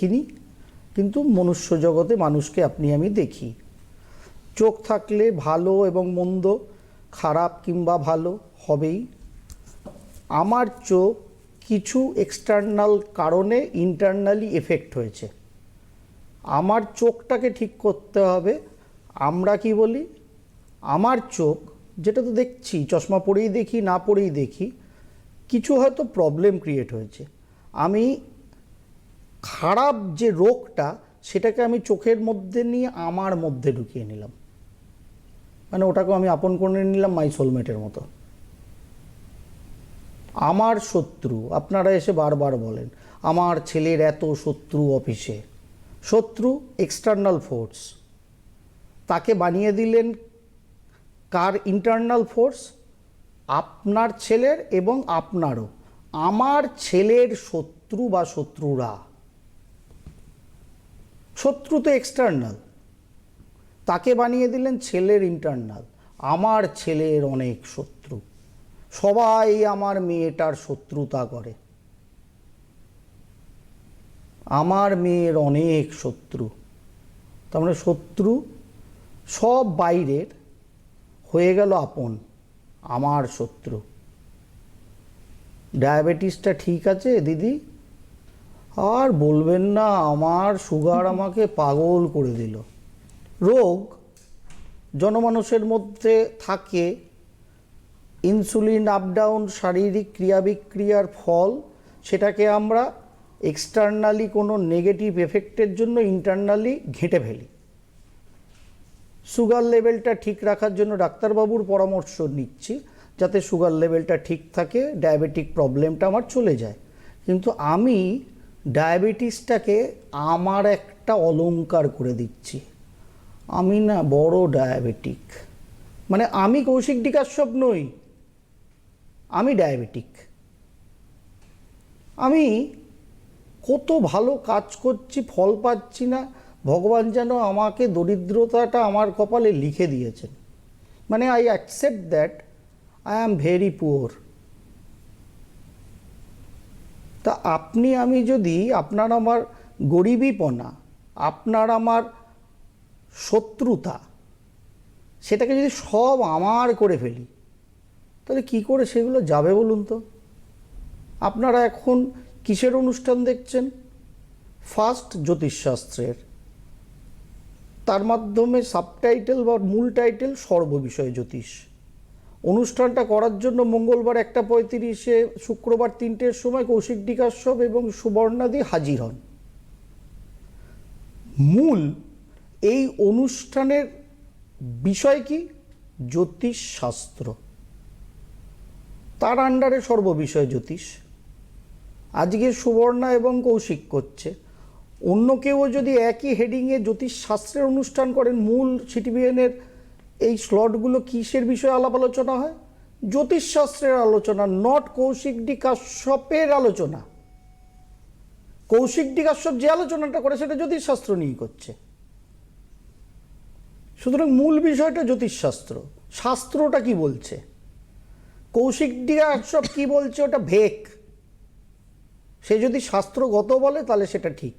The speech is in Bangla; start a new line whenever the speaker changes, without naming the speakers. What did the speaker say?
কিনি কিন্তু মনুষ্য জগতে মানুষকে আপনি, আমি দেখি। চোখ থাকলে ভালো এবং মন্দ, খারাপ কিংবা ভালো হবেই। আমার চোখ কিছু এক্সটার্নাল কারণে ইন্টারনালি এফেক্ট হয়েছে। আমার চোখটাকে ঠিক করতে হবে, আমরা কি বলি? আমার চোখ, যেটা তো দেখছি, চশমা পরেই দেখি, না পরেই দেখি, কিছু হয়তো প্রবলেম ক্রিয়েট হয়েছে। আমি খারাপ যে রোগটা, সেটাকে আমি চোখের মধ্যে নিয়ে আমার মধ্যে ঢুকিয়ে নিলাম। মানে ওটাকে আমি আপন করে নিলাম মাই সোলমেটের মতো। আমার শত্রু, আপনারা এসে বারবার বলেন, আমার ছেলের এত শত্রু অফিসে। শত্রু এক্সটার্নাল ফোর্স তাকে বানিয়ে দিলেন কার ইন্টারনাল ফোর্স আপনার ছেলের এবং আপনারও। আমার ছেলের শত্রু বা শত্রুরা। শত্রু তো এক্সটার্নাল তাকে বানিয়ে দিলেন ছেলের ইন্টারনাল আমার ছেলের অনেক শত্রু। সবাই আমার মেয়েটার শত্রুতা করে। আমার মেয়ের অনেক শত্রু। তার মানে শত্রু সব বাইরের। হয়ে গেল আপন। আমার শত্রু। ডায়াবেটিসটা ঠিক আছে, দিদি? আর বলবেন না, আমার সুগার আমাকে পাগল করে দিল। রোগ জনমানুষের মধ্যে থাকে। ইনসুলিন আপ ডাউন শারীরিক ক্রিয়া বিক্রিয়ার ফল, সেটাকে আমরা এক্সটার্নালি কোনো নেগেটিভ এফেক্টের জন্য ইন্টারনালি ঘেঁটে ফেলি। সুগার লেভেলটা ঠিক রাখার জন্য ডাক্তারবাবুর পরামর্শ নিচ্ছি, যাতে সুগার লেভেলটা ঠিক থাকে, ডায়াবেটিক প্রবলেমটা আমার চলে যায়। কিন্তু আমি ডায়াবেটিসটাকে আমার একটা অলংকার করে দিচ্ছি। আমি না বড় ডায়াবেটিক। মানে আমি কৌশিক ডিকাশ্যপ নই। আমি ডায়াবেটিক। আমি কত ভালো কাজ করছি, ফল পাচ্ছি না। ভগবান যেন আমাকে দরিদ্রতাটা আমার কপালে লিখে দিয়েছেন। মানে I accept that I am very poor তা আপনি, আমি যদি আপনার আমার গরিবীপনা, আপনার আমার শত্রুতা, সেটাকে যদি সব আমার করে ফেলি, তাহলে কি করে সেগুলো যাবে বলুন তো? আপনারা এখন কিসের অনুষ্ঠান দেখছেন? ফার্স্ট জ্যোতিষশাস্ত্রের। তার মাধ্যমে সাবটাইটেল বা মূল টাইটেল সর্ববিষয় জ্যোতিষ। অনুষ্ঠানটা করার জন্য মঙ্গলবার একটা পঁয়ত্রিশে শুক্রবার তিনটের সময় কৌশিক ডিকাশ্যপ এবং সুবর্ণাদি হাজির হন। মূল এই অনুষ্ঠানের বিষয় কি? জ্যোতিষ শাস্ত্র তার আন্ডারে সর্ববিষয় জ্যোতিষ। আজকে সুবর্ণা এবং কৌশিক করছে। অন্য কেউ যদি একই হেডিংয়ে জ্যোতিষ শাস্ত্রের অনুষ্ঠান করেন, মূল সিটিভিএনের এই স্লটগুলো কিসের বিষয়ে আলাপ আলোচনা হয়? জ্যোতিষশাস্ত্রের আলোচনা নট কৌশিক ডি কাশ্যপের আলোচনা। কৌশিক ডি কাশ্যপ যে আলোচনাটা করে, সেটা জ্যোতিষশাস্ত্র নিয়েই করছে। সুতরাং মূল বিষয়টা জ্যোতিষশাস্ত্র। শাস্ত্রটা কি বলছে? কৌশিক ডি কাশ্যপ কি বলছে, ওটা ভেক। সে যদি শাস্ত্রগত বলে, তাহলে সেটা ঠিক।